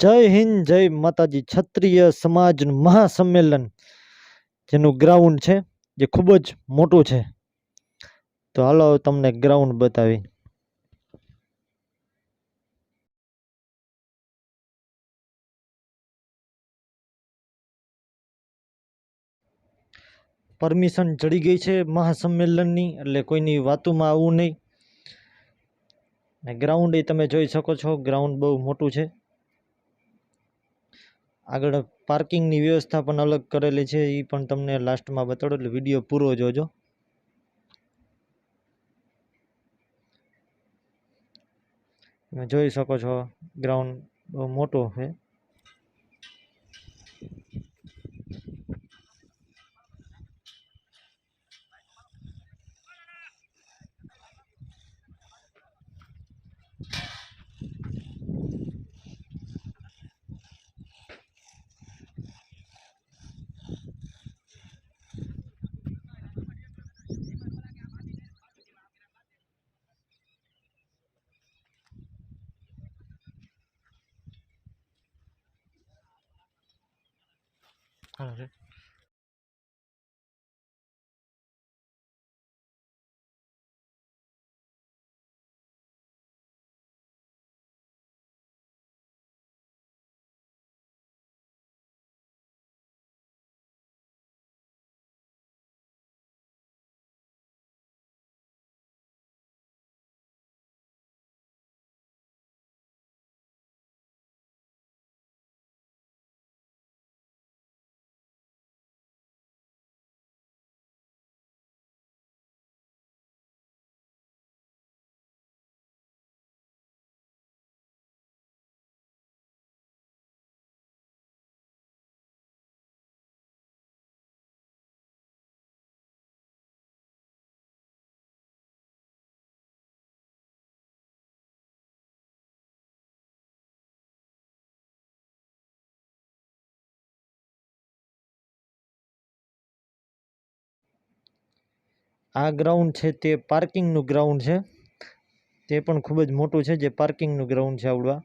જય હિન્દ, જય માતાજી. ક્ષત્રિય સમાજનું મહાસંમેલન જેનું ગ્રાઉન્ડ છે, જે ખૂબ જ મોટું છે. તો હાલો તમને ગ્રાઉન્ડ બતાવી. પરમિશન ચડી ગઈ છે મહાસંમેલનની, એટલે કોઈની વાતોમાં આવવું નહીં. ગ્રાઉન્ડ એ તમે જોઈ શકો છો ગ્રાઉન્ડ બહુ મોટું છે. આગળ પાર્કિંગની વ્યવસ્થા પણ અલગ કરેલી છે એ પણ તમને લાસ્ટમાં બતાડો, એટલે વીડિયો પૂરો જોજો. તમે જોઈ શકો છો ગ્રાઉન્ડ બહુ મોટો છે. 看看这 આ ગ્રાઉન્ડ છે તે પાર્કિંગનું ગ્રાઉન્ડ છે. તે પણ ખૂબ જ મોટું છે જે પાર્કિંગનું ગ્રાઉન્ડ છે આવડવા.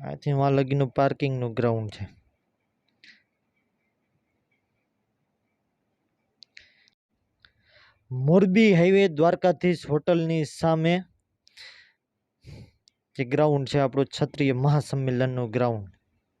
આથી વાં લગીનું પાર્કિંગનું ગ્રાઉન્ડ છે. મોરબી હાઈવે દ્વારકાધીશ હોટલની સામે જે ગ્રાઉન્ડ છે આપણું ક્ષત્રિય મહાસંમેલનનું ગ્રાઉન્ડ